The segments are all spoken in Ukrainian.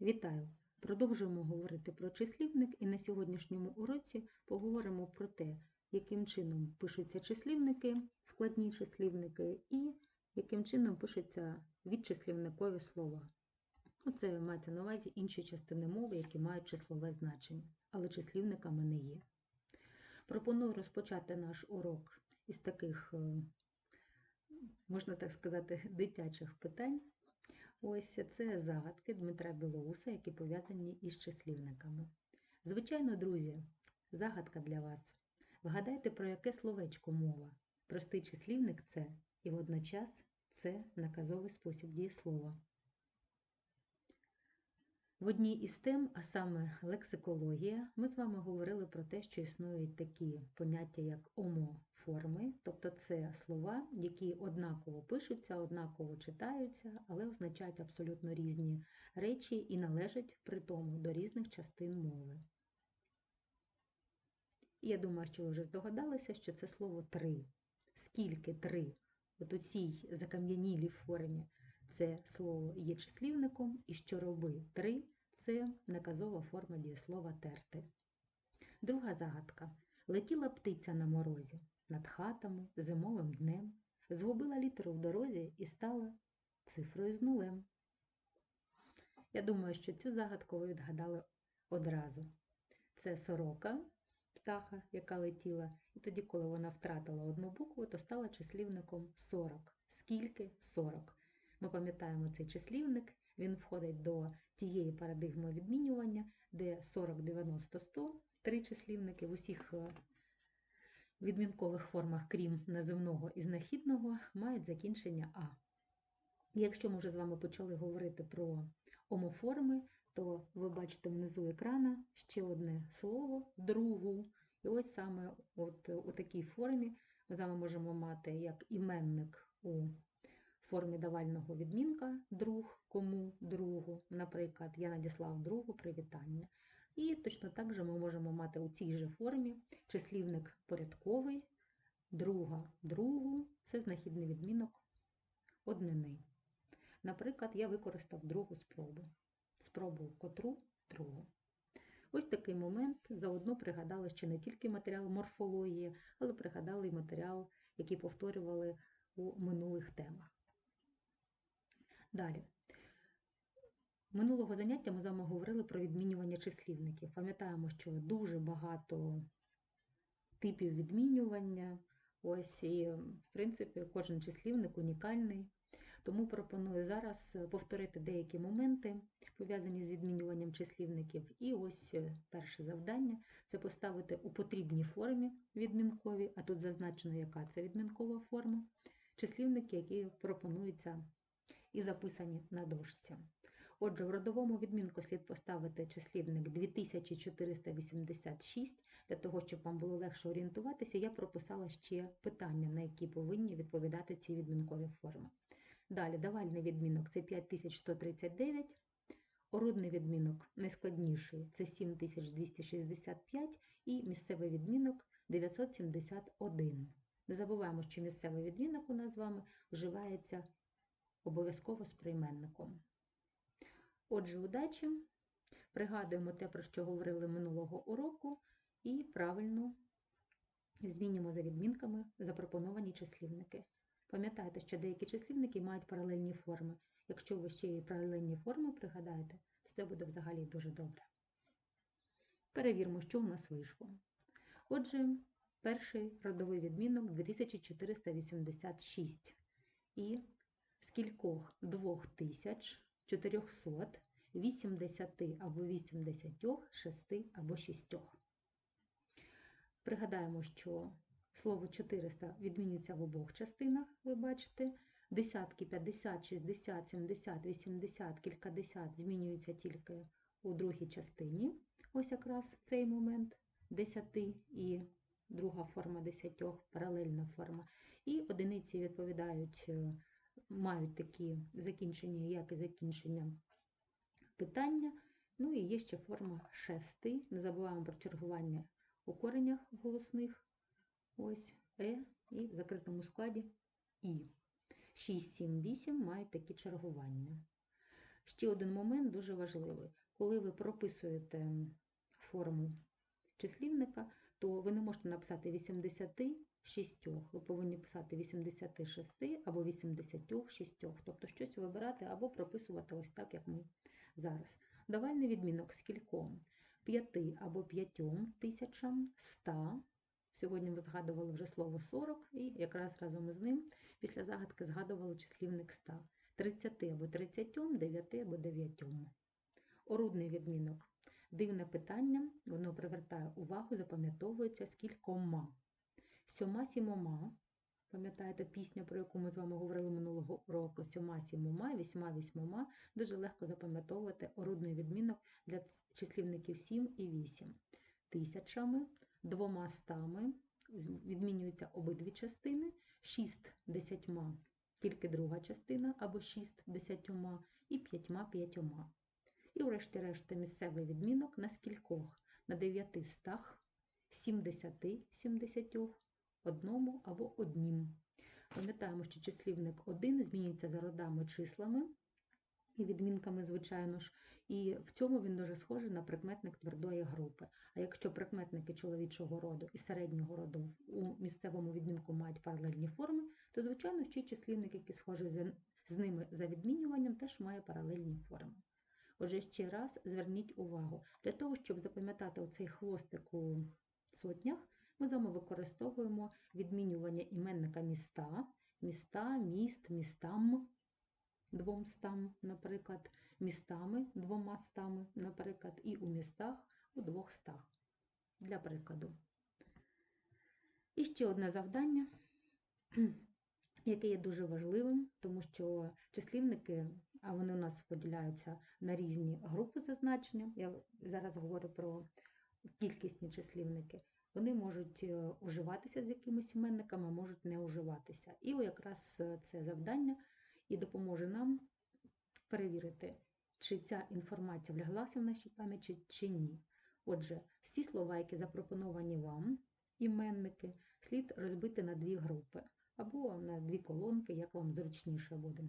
Вітаю! Продовжуємо говорити про числівник і на сьогоднішньому уроці поговоримо про те, яким чином пишуться числівники, складні числівники, і яким чином пишуться відчислівникові слова. Ну, Це мається на увазі інші частини мови, які мають числове значення, але числівниками не є. Пропоную розпочати наш урок із таких, е, можна так сказати, дитячих питань. Ось це загадки Дмитра Білоуса, які пов'язані із числівниками. Звичайно, друзі, загадка для вас. Вгадайте, про яке словечко мова. Простий числівник це і водночас це наказовий спосіб дієслова. В одній із тем, а саме лексикологія, ми з вами говорили про те, що існують такі поняття, як омоформи, тобто це слова, які однаково пишуться, однаково читаються, але означають абсолютно різні речі і належать при тому до різних частин мови. Я думаю, що ви вже здогадалися, що це слово три. Скільки три? От у цій закам'янілій формі це слово є числівником, і що роби три це наказова форма дієслова терти. Друга загадка. Летіла птиця на морозі над хатами, зимовим днем, згубила літеру в дорозі і стала цифрою з нулем. Я думаю, що цю загадку ви відгадали одразу. Це сорока, птаха, яка летіла, і тоді, коли вона втратила одну букву, то стала числівником 40. Скільки 40. Ми пам'ятаємо цей числівник, він входить до тієї парадигми відмінювання, де 40, 90, 100, три числівники в усіх е, відмінкових формах, крім називного і знахідного, мають закінчення А. Якщо ми вже з вами почали говорити про омоформи, то ви бачите внизу екрана ще одне слово другу. І ось саме от у такій формі ми з вами можемо мати як іменник у формі давального відмінка друг, кому другу. Наприклад, я надіслав другу привітання. І точно так же ми можемо мати у цій же формі числівник порядковий, друга другу це знахідний відмінок однини. Наприклад, я використав другу спробу. Спробу котру другу. Ось такий момент заодно пригадали ще не тільки матеріал морфології, але пригадали і матеріал, який повторювали у минулих темах. Далі. Минулого заняття ми з вами говорили про відмінювання числівників. Пам'ятаємо, що дуже багато типів відмінювання. Ось і, в принципі, кожен числівник унікальний. Тому пропоную зараз повторити деякі моменти, пов'язані з відмінюванням числівників. І ось перше завдання це поставити у потрібній формі відмінкові, а тут зазначено, яка це відмінкова форма, числівники, які пропонуються і записані на дошці. Отже, в родовому відмінку слід поставити числівник 2486. Для того, щоб вам було легше орієнтуватися, я прописала ще питання, на які повинні відповідати ці відмінкові форми. Далі, давальний відмінок це 5139, орудний відмінок найскладніший це 7265 і місцевий відмінок 971. Не забуваємо, що місцевий відмінок у нас з вами вживається обов'язково з прийменником. Отже, удачі! Пригадуємо те, про що говорили минулого уроку, і правильно змінюємо за відмінками запропоновані числівники. Пам'ятайте, що деякі числівники мають паралельні форми. Якщо ви ще й паралельні форми пригадаєте, то це буде взагалі дуже добре. Перевіримо, що у нас вийшло. Отже, перший родовий відмінок 2486. І кількох 2400, 80 або 80, 6 або 6. Пригадаємо, що слово 400 відмінюється в обох частинах, ви бачите. Десятки, 50, 60, 70, 80, кількадесят змінюються тільки у другій частині. Ось якраз цей момент 10 і друга форма 10, паралельна форма. І одиниці відповідають мають такі закінчення, як і закінчення питання. Ну і є ще форма шести. Не забуваємо про чергування у коренях голосних. Ось Е і в закритому складі І. 6, 7, 8 мають такі чергування. Ще один момент дуже важливий. Коли ви прописуєте форму числівника, то ви не можете написати 86, ви повинні писати 86 або 86, тобто щось вибирати або прописувати ось так, як ми зараз. Давальний відмінок скільком? 5 або 5 тисячам, 100. Сьогодні ми згадували вже слово 40, і якраз разом із ним після загадки згадували числівник 100. 30 або 30, 9 або 9. Орудний відмінок. Дивне питання, воно привертає увагу, запам'ятовується скількома. Сьома сімома, пам'ятаєте пісня, про яку ми з вами говорили минулого року, сьома сімома, вісьма вісьмома, дуже легко запам'ятовувати орудний відмінок для числівників 7 і 8. Тисячами, двома стами, відмінюються обидві частини, 6 десятьма, тільки друга частина, або 6 десятьома і п'ятьма п'ятьома. І врешті-решт місцевий відмінок на скількох? На 9 стах, 70 70, одному або однім. Пам'ятаємо, що числівник 1 змінюється за родами числами і відмінками, звичайно ж, і в цьому він дуже схожий на прикметник твердої групи. А якщо прикметники чоловічого роду і середнього роду у місцевому відмінку мають паралельні форми, то, звичайно, ще числівник, який схожий з ними за відмінюванням, теж має паралельні форми. Отже, ще раз зверніть увагу, для того, щоб запам'ятати оцей хвостик у сотнях, ми з вами використовуємо відмінювання іменника міста, міста, міст, містам, двом стам, наприклад, містами, двома стами, наприклад, і у містах у двох стах. Для прикладу. І ще одне завдання, яке є дуже важливим, тому що числівники а вони у нас поділяються на різні групи зазначення. Я зараз говорю про кількісні числівники. Вони можуть е, уживатися з якимись іменниками, можуть не уживатися. І якраз е, це завдання і допоможе нам перевірити, чи ця інформація вляглася в нашій пам'яті, чи ні. Отже, всі слова, які запропоновані вам, іменники, слід розбити на дві групи або на дві колонки, як вам зручніше буде.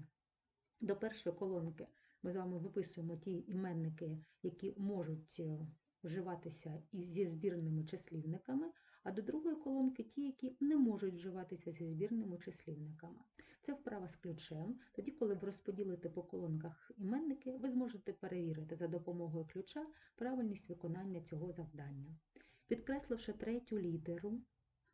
До першої колонки ми з вами виписуємо ті іменники, які можуть е, вживатися зі збірними числівниками, а до другої колонки ті, які не можуть вживатися зі збірними числівниками. Це вправа з ключем. Тоді, коли ви розподілите по колонках іменники, ви зможете перевірити за допомогою ключа правильність виконання цього завдання. Підкресливши третю літеру,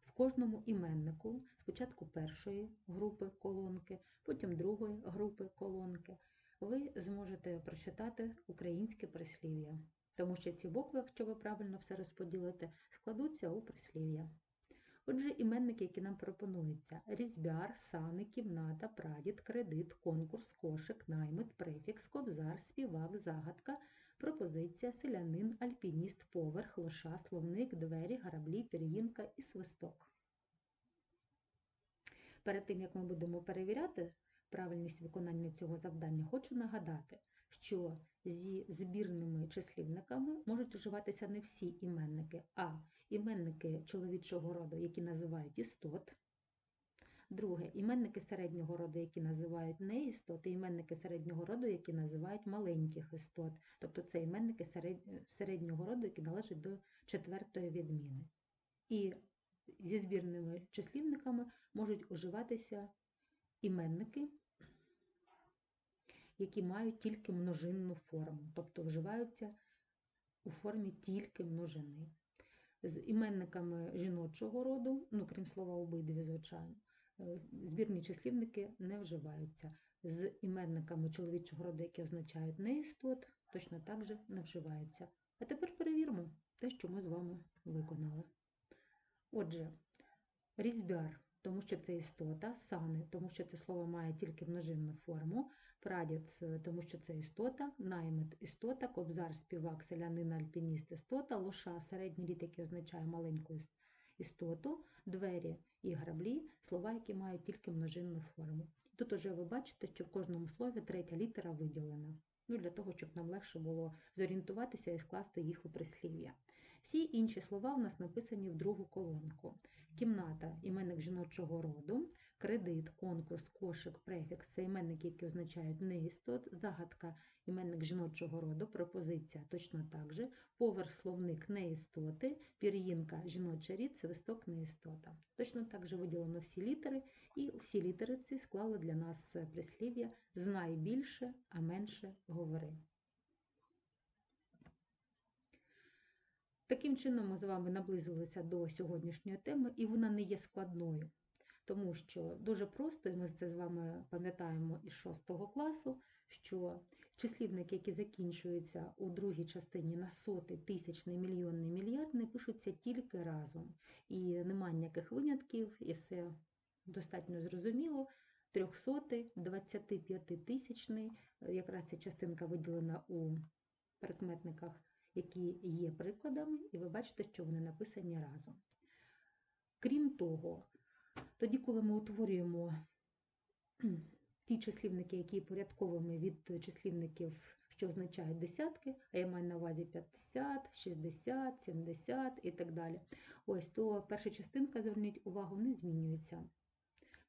в кожному іменнику спочатку першої групи колонки, потім другої групи колонки, ви зможете прочитати українське прислів'я, тому що ці букви, якщо ви правильно все розподілите, складуться у прислів'я. Отже, іменники, які нам пропонуються: різьбяр, сани, кімната, прадід, кредит, конкурс, кошик, наймит, префікс, кобзар, співак, загадка, пропозиція, селянин, альпініст, поверх, лоша, словник, двері, граблі, пір'їнка і свисток. Перед тим, як ми будемо перевіряти правильність виконання цього завдання, хочу нагадати, що зі збірними числівниками можуть вживатися не всі іменники, а іменники чоловічого роду, які називають істот. Друге, іменники середнього роду, які називають неістот, і іменники середнього роду, які називають маленьких істот, тобто це іменники середнього роду, які належать до четвертої відміни. І зі збірними числівниками можуть уживатися іменники, які мають тільки множинну форму, тобто вживаються у формі тільки множини. З іменниками жіночого роду, ну, крім слова обидві, звичайно, е, збірні числівники не вживаються. З іменниками чоловічого роду, які означають неістот, точно так же не вживаються. А тепер перевіримо те, що ми з вами виконали. Отже, різьбяр, тому що це істота, сани, тому що це слово має тільки множинну форму, прадід, тому що це істота, наймит істота, кобзар, співак, селянин, альпініст, істота, лоша, середній рід, який означає маленьку істоту, двері і граблі слова, які мають тільки множинну форму. Тут уже ви бачите, що в кожному слові третя літера виділена. Ну, Для того, щоб нам легше було зорієнтуватися і скласти їх у прислів'я. Всі інші слова у нас написані в другу колонку. Кімната іменник жіночого роду, кредит, конкурс, кошик, префікс це іменники, які означають неістот, загадка іменник жіночого роду, пропозиція точно так же, поверх словник неістоти, пір'їнка жіночий рід, свисток неістота. Точно так же виділено всі літери, і всі літери ці склали для нас прислів'я знай більше, а менше говори. Таким чином, ми з вами наблизилися до сьогоднішньої теми, і вона не є складною, тому що дуже просто, і ми це з вами пам'ятаємо із 6 класу, що числівники, які закінчуються у другій частині на сотий, тисячний, мільйонний, мільярдний, пишуться тільки разом. І немає ніяких винятків, і все достатньо зрозуміло. Трьохсотий, 25 тисячний, якраз ця частинка виділена у прикметниках які є прикладами, і ви бачите, що вони написані разом. Крім того, тоді, коли ми утворюємо ті числівники, які порядковими від числівників, що означають десятки, а я маю на увазі 50, 60, 70 і так далі. Ось то перша частинка, зверніть увагу, не змінюється.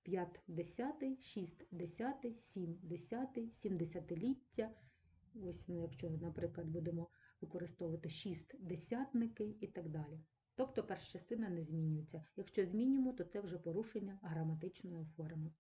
5 десятий, 6 десятий, 7 десятий, 70-ліття. Ось, ну, якщо, наприклад, будемо використовувати 6 десятники і так далі. Тобто перша частина не змінюється. Якщо змінюємо, то це вже порушення граматичної форми.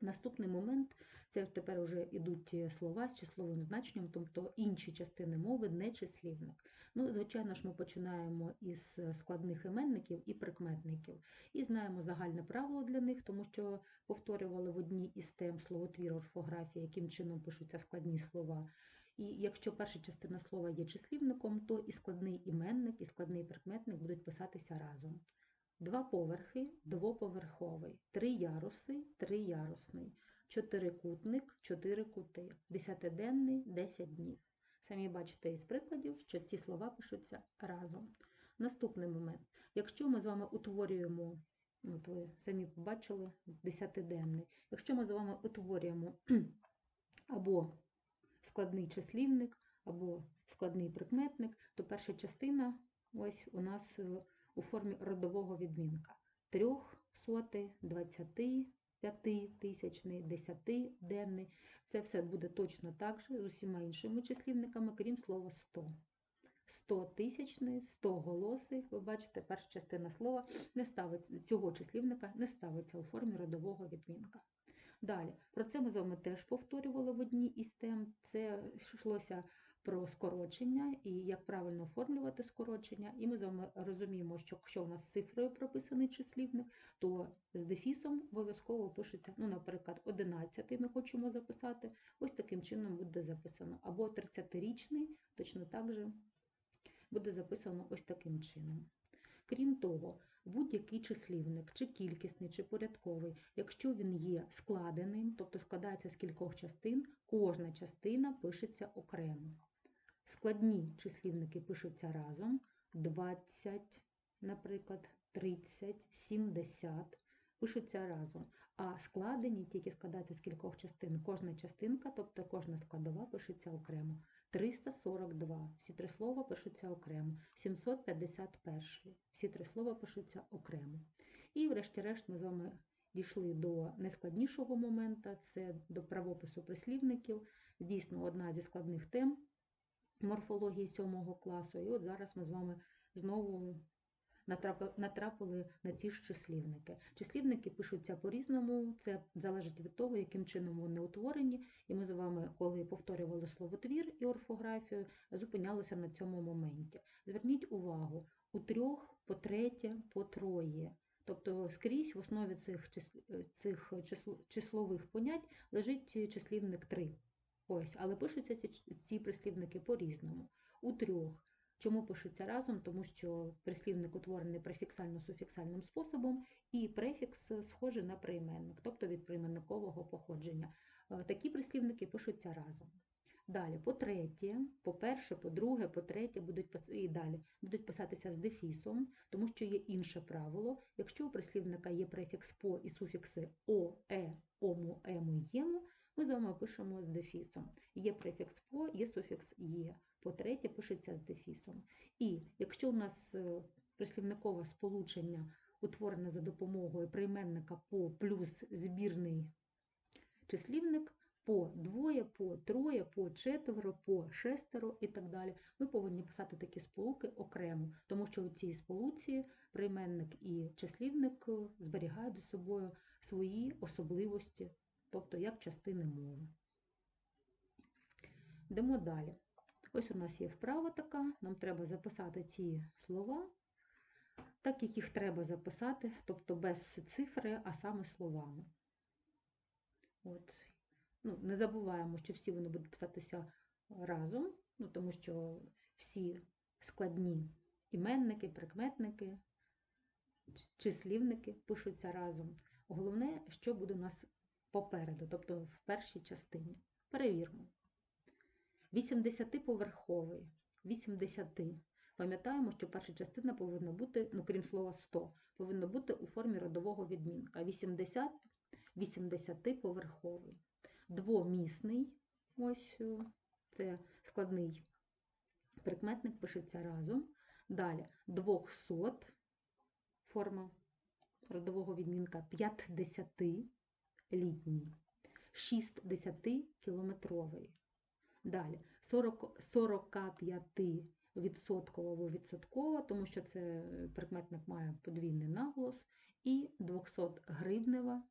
Наступний момент це тепер вже йдуть слова з числовим значенням, тобто інші частини мови, не числівник. Ну, Звичайно ж, ми починаємо із складних іменників і прикметників. І знаємо загальне правило для них, тому що повторювали в одній із тем словотвір орфографії, яким чином пишуться складні слова. І якщо перша частина слова є числівником, то і складний іменник, і складний прикметник будуть писатися разом. Два поверхи, двоповерховий, три яруси, триярусний, чотирикутник, чотири кути, десятиденний, десять днів. Самі бачите із прикладів, що ці слова пишуться разом. Наступний момент. Якщо ми з вами утворюємо, от ви самі побачили, десятиденний, якщо ми з вами утворюємо або складний числівник або складний прикметник, то перша частина ось у нас е, у формі родового відмінка. Трьох, соти, двадцяти, п'яти тисячний, десяти денний. Це все буде точно так же з усіма іншими числівниками, крім слова 100. 100 тисячний, 100 голоси. Ви бачите, перша частина слова не ставиться, цього числівника не ставиться у формі родового відмінка. Далі, про це ми з вами теж повторювали в одній із тем. Це йшлося про скорочення і як правильно оформлювати скорочення. І ми з вами розуміємо, що якщо у нас цифрою прописаний числівник, то з дефісом обов'язково пишеться, ну, наприклад, 11 ми хочемо записати, ось таким чином буде записано. Або 30-річний, точно так же буде записано ось таким чином. Крім того, будь-який числівник, чи кількісний, чи порядковий, якщо він є складеним, тобто складається з кількох частин, кожна частина пишеться окремо. Складні числівники пишуться разом 20, наприклад, 30, 70 пишуться разом. А складені, ті, які складаються з кількох частин, кожна частинка, тобто кожна складова пишеться окремо. 342. Всі три слова пишуться окремо. 751. Всі три слова пишуться окремо. І, врешті-решт, ми з вами дійшли до найскладнішого моменту це до правопису прислівників. Дійсно, одна зі складних тем морфології 7 класу. І от зараз ми з вами знову натрапили на ці ж числівники. Числівники пишуться по-різному, це залежить від того, яким чином вони утворені. І ми з вами, коли повторювали словотвір і орфографію, зупинялися на цьому моменті. Зверніть увагу, у трьох, по третє, по троє. Тобто скрізь в основі цих цих числових понять лежить числівник 3. Ось, Але пишуться ці, ці прислівники по-різному. У трьох Чому пишеться разом? Тому що прислівник утворений префіксально-суфіксальним способом, і префікс схожий на прийменник, тобто від прийменникового походження. Е, такі прислівники пишуться разом. Далі, по третє, по перше, по друге, по третє будуть і далі будуть писатися з дефісом, тому що є інше правило. Якщо у прислівника є префікс по і суфікси о, е, ому, ему, єму, ми з вами пишемо з дефісом. Є префікс по, є суфікс є по-третє, пишеться з дефісом. І якщо у нас е, прислівникове сполучення утворене за допомогою прийменника по плюс збірний числівник, по двоє, по троє, по четверо, по шестеро і так далі. Ми повинні писати такі сполуки окремо, тому що у цій сполуці прийменник і числівник е, зберігають за собою свої особливості, тобто як частини мови. Йдемо далі. Ось у нас є вправа така, нам треба записати ці слова, так як їх треба записати, тобто без цифри, а саме словами. От. Ну, не забуваємо, що всі вони будуть писатися разом, ну, тому що всі складні іменники, прикметники, числівники пишуться разом. Головне, що буде у нас попереду, тобто в першій частині. Перевірмо. 80-поверховий. 80. Пам'ятаємо, що перша частина повинна бути, ну крім слова 100, повинна бути у формі родового відмінка. 80 80-поверховий. Двомісний, ось е, це складний прикметник, пишеться разом. Далі 200 форма родового відмінка 50 літній, 60 кілометровий. Далі 40, 45 відсотково або відсотково, тому що це е, прикметник має подвійний наголос, і 200 гривнева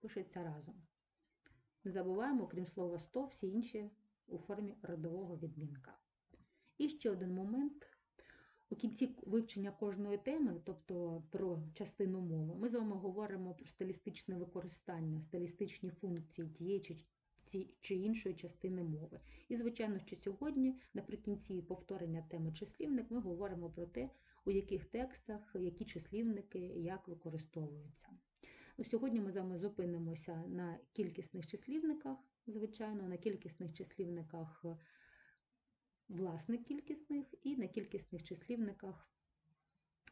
пишеться разом. Не забуваємо, крім слова 100, всі інші у формі родового відмінка. І ще один момент. У кінці вивчення кожної теми, тобто про частину мови, ми з вами говоримо про стилістичне використання, стилістичні функції тієї чи, іншої частини мови. І, звичайно, що сьогодні, наприкінці повторення теми числівник, ми говоримо про те, у яких текстах які числівники як використовуються. Ну, Сьогодні ми з вами зупинимося на кількісних числівниках, звичайно, на кількісних числівниках е, власних кількісних і на кількісних числівниках,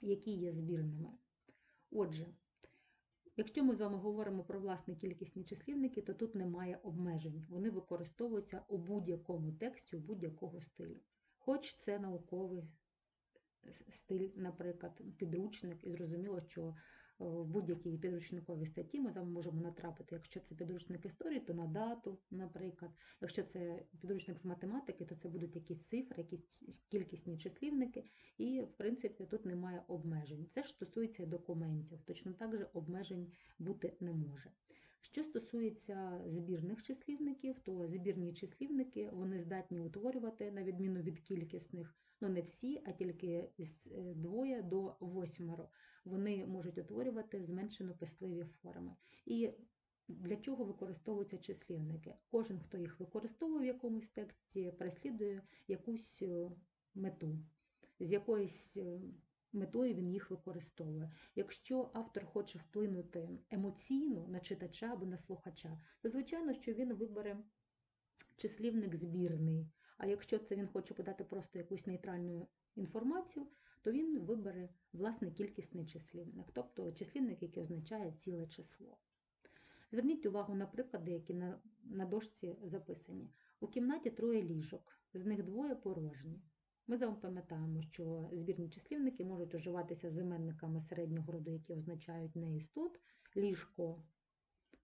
які є збірними. Отже, якщо ми з вами говоримо про власні кількісні числівники, то тут немає обмежень. Вони використовуються у будь-якому тексті, у будь-якого стилю. Хоч це науковий стиль, наприклад, підручник, і зрозуміло, що е, в будь-якій підручниковій статті ми з вами можемо натрапити, якщо це підручник історії, то на дату, наприклад. Якщо це підручник з математики, то це будуть якісь цифри, якісь кількісні числівники, і, в принципі, тут немає обмежень. Це ж стосується документів, точно так же обмежень бути не може. Що стосується збірних числівників, то збірні числівники вони здатні утворювати, на відміну від кількісних, ну не всі, а тільки з е, двоє до восьмеро. Вони можуть утворювати зменшено писливі форми. І для чого використовуються числівники? Кожен, хто їх використовує в якомусь тексті, переслідує якусь е, мету, з якоюсь е, метою він їх використовує. Якщо автор хоче вплинути емоційно на читача або на слухача, то звичайно, що він вибере числівник збірний. А якщо це він хоче подати просто якусь нейтральну інформацію, то він вибере власне кількісний числівник, тобто числівник, який означає ціле число. Зверніть увагу на приклади, які на, на дошці записані. У кімнаті троє ліжок, з них двоє порожні. Ми з вами пам'ятаємо, що збірні числівники можуть уживатися з іменниками середнього роду, які означають не істот, ліжко.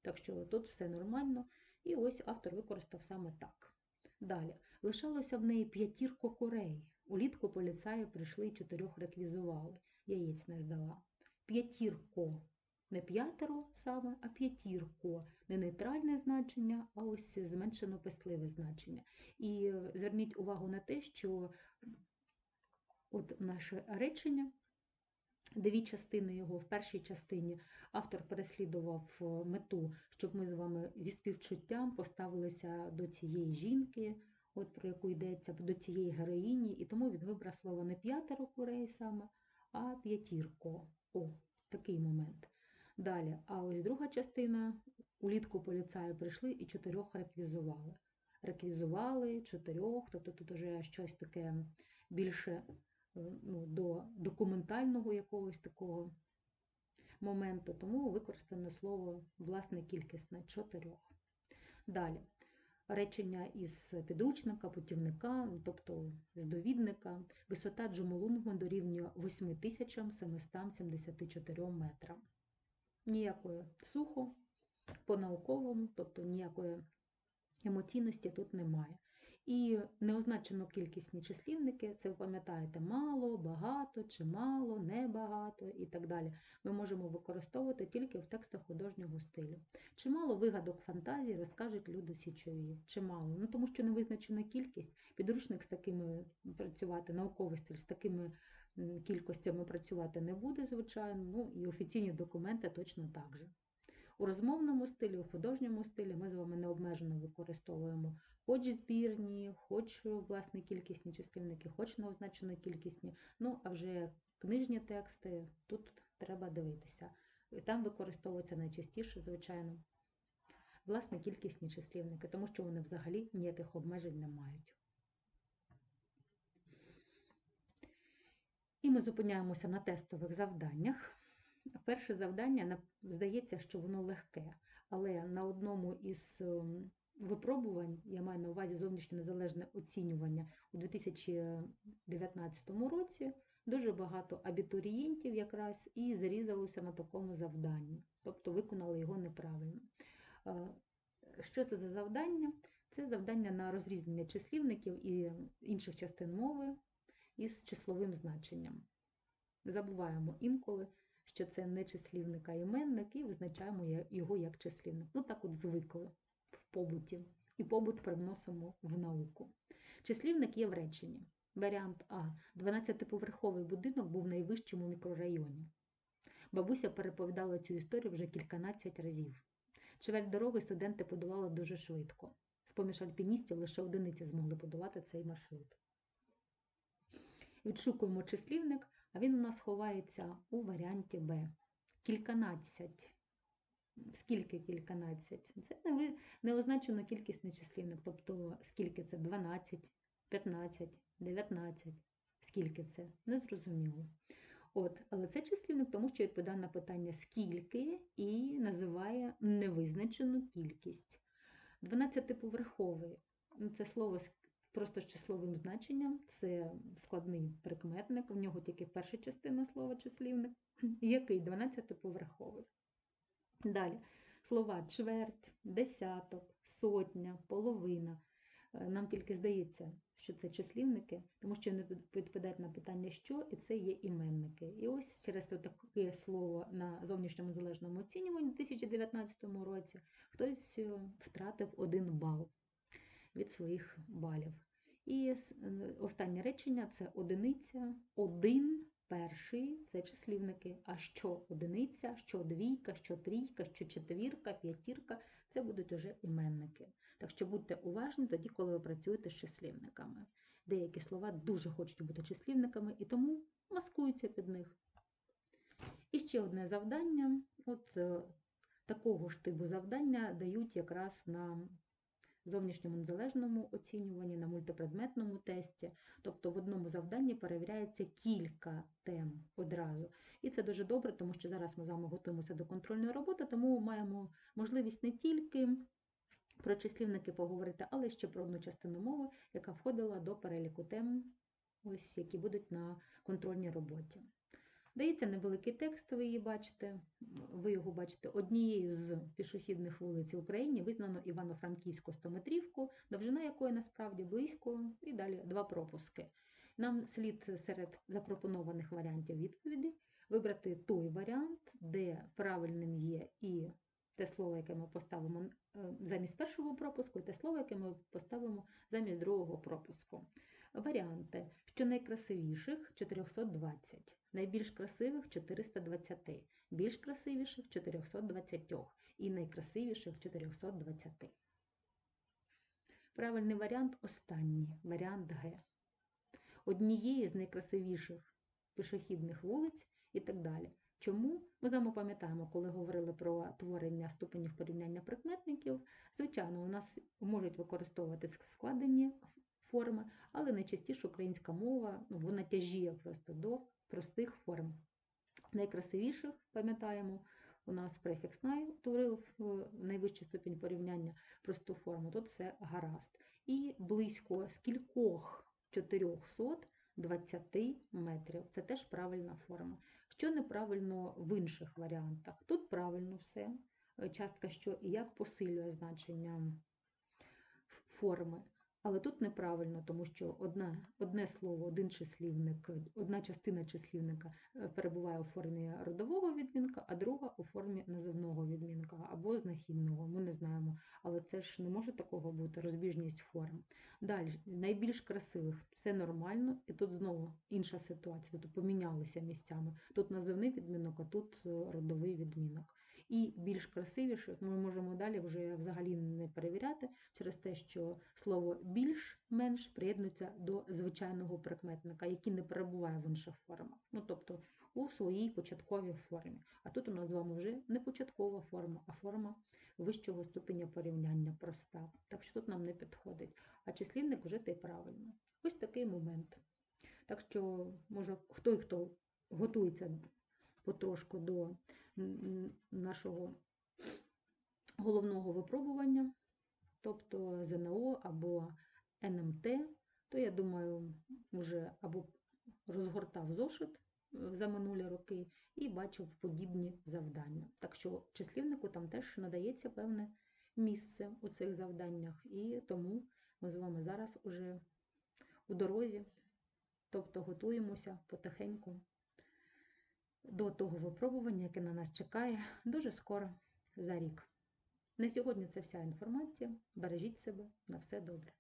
Так що тут все нормально. І ось автор використав саме так. Далі. Лишалося в неї п'ятірко курей. Улітку поліцаї прийшли і чотирьох реквізували. Яєць не здала. П'ятірко. Не п'ятеро саме, а п'ятірко. Не нейтральне значення, а ось зменшено писливе значення. І зверніть увагу на те, що от наше речення, дві частини його, в першій частині автор переслідував е, мету, щоб ми з вами зі співчуттям поставилися до цієї жінки, от про яку йдеться, до цієї героїні, і тому він вибрав слово не п'ятеро курей саме, а п'ятірко. О, такий момент. Далі, а ось друга частина улітку поліцаї прийшли і чотирьох реквізували. Реквізували чотирьох, тобто тут вже щось таке більше е, ну, до документального якогось такого моменту, тому використано слово власне кількісне чотирьох. Далі. Речення із підручника, путівника, тобто з довідника. Висота Джумолунгу дорівнює 8774 метрам. Ніякої сухо, по-науковому, тобто ніякої Емоційності тут немає. І неозначено кількісні числівники, це ви пам'ятаєте, мало, багато, чимало, небагато і так далі. Ми можемо використовувати тільки в текстах художнього стилю. Чимало вигадок фантазії розкажуть люди січові. Чимало. Ну тому що не визначена кількість. Підручник з такими працювати, науковий стиль з такими кількостями працювати не буде, звичайно. Ну і офіційні документи точно так же. У розмовному стилі, у художньому стилі ми з вами необмежено використовуємо хоч збірні, хоч власне кількісні числівники, хоч неозначено кількісні. Ну, а вже книжні тексти тут треба дивитися. Там використовуються найчастіше, звичайно, власне кількісні числівники, тому що вони взагалі ніяких обмежень не мають. І ми зупиняємося на тестових завданнях. Перше завдання здається, що воно легке, але на одному із ем, випробувань, я маю на увазі зовнішнє незалежне оцінювання у 2019 році, дуже багато абітурієнтів якраз і зарізалося на такому завданні, тобто виконали його неправильно. Е, Що це за завдання? Це завдання на розрізнення числівників і інших частин мови із числовим значенням. Забуваємо інколи, що це не числівник, а іменник, і визначаємо його як числівник. Ну так от звикли в побуті. І побут привносимо в науку. Числівник є в реченні. Варіант А. 12-поверховий будинок був найвищим у мікрорайоні. Бабуся переповідала цю історію вже кільканадцять разів. Чверть дороги студенти подолали дуже швидко. З-поміж альпіністів лише одиниці змогли подолати цей маршрут. Відшукуємо числівник, а він у нас ховається у варіанті Б. Кільканадцять. Скільки кільканадцять? Це не, означено кількісний тобто скільки це 12, 15, 19. Скільки це? Незрозуміло. От, але це числівник, тому що відповідає на питання скільки і називає невизначену кількість. 12-поверховий ну, це слово просто з числовим значенням, це складний прикметник, в нього тільки перша частина слова числівник, який 12-поверховий. Далі слова чверть, десяток, сотня, половина. Е, Нам тільки здається, що це числівники, тому що вони від- відповідають на питання що, і це є іменники. І ось через таке слово на зовнішньому залежному оцінюванні у 2019 році хтось е, втратив один бал від своїх балів. І е, останнє речення це одиниця, один, перший це числівники. А що одиниця, що двійка, що трійка, що четвірка, п'ятірка це будуть уже іменники. Так що будьте уважні тоді, коли ви працюєте з числівниками. Деякі слова дуже хочуть бути числівниками і тому маскуються під них. І ще одне завдання. От е, такого ж типу завдання дають якраз на зовнішньому незалежному оцінюванні, на мультипредметному тесті. Тобто в одному завданні перевіряється кілька тем одразу. І це дуже добре, тому що зараз ми з вами готуємося до контрольної роботи, тому маємо можливість не тільки про числівники поговорити, але ще про одну частину мови, яка входила до переліку тем, ось які будуть на контрольній роботі. Дається невеликий текст, ви її бачите. Ви його бачите однією з пішохідних вулиць в Україні визнано Івано-Франківську стометрівку, довжина якої насправді близько, і далі два пропуски. Нам слід серед запропонованих варіантів відповіді вибрати той варіант, де правильним є і те слово, яке ми поставимо е, замість першого пропуску, і те слово, яке ми поставимо замість другого пропуску. Варіанти, що найкрасивіших 420, найбільш красивих 420, більш красивіших 420 і найкрасивіших 420. Правильний варіант останній, варіант Г. Однією з найкрасивіших пішохідних вулиць і так далі. Чому? Ми з вами пам'ятаємо, коли говорили про творення ступенів порівняння прикметників. Звичайно, у нас можуть використовувати складені форми, але найчастіше українська мова ну, вона тяжіє просто до простих форм. Найкрасивіших, пам'ятаємо, у нас префікс най утворив в найвищий ступінь порівняння просту форму, тут це гаразд. І близько скількох 420 метрів. Це теж правильна форма. Що неправильно в інших варіантах? Тут правильно все. Частка що і як посилює значення форми. Але тут неправильно, тому що одна, одне слово, один числівник, одна частина числівника е, перебуває у формі родового відмінка, а друга у формі називного відмінка або знахідного. Ми не знаємо. Але це ж не може такого бути розбіжність форм. Далі, найбільш красивих все нормально, і тут знову інша ситуація. Тут помінялися місцями. Тут називний відмінок, а тут е, родовий відмінок. І більш красивіших ми можемо далі вже взагалі не перевіряти через те, що слово більш-менш приєднується до звичайного прикметника, який не перебуває в інших формах. Ну тобто у своїй початковій формі. А тут у нас з вами вже не початкова форма, а форма вищого ступеня порівняння проста. Так що тут нам не підходить. А числівник вже те правильно. Ось такий момент. Так що, може, хто і хто готується потрошку до нашого головного випробування, тобто ЗНО або НМТ, то я думаю, вже або розгортав зошит е, за минулі роки і бачив подібні завдання. Так що числівнику там теж надається певне місце у цих завданнях, і тому ми з вами зараз уже у дорозі, тобто готуємося потихеньку до того випробування, яке на нас чекає дуже скоро за рік. На сьогодні це вся інформація. Бережіть себе на все добре.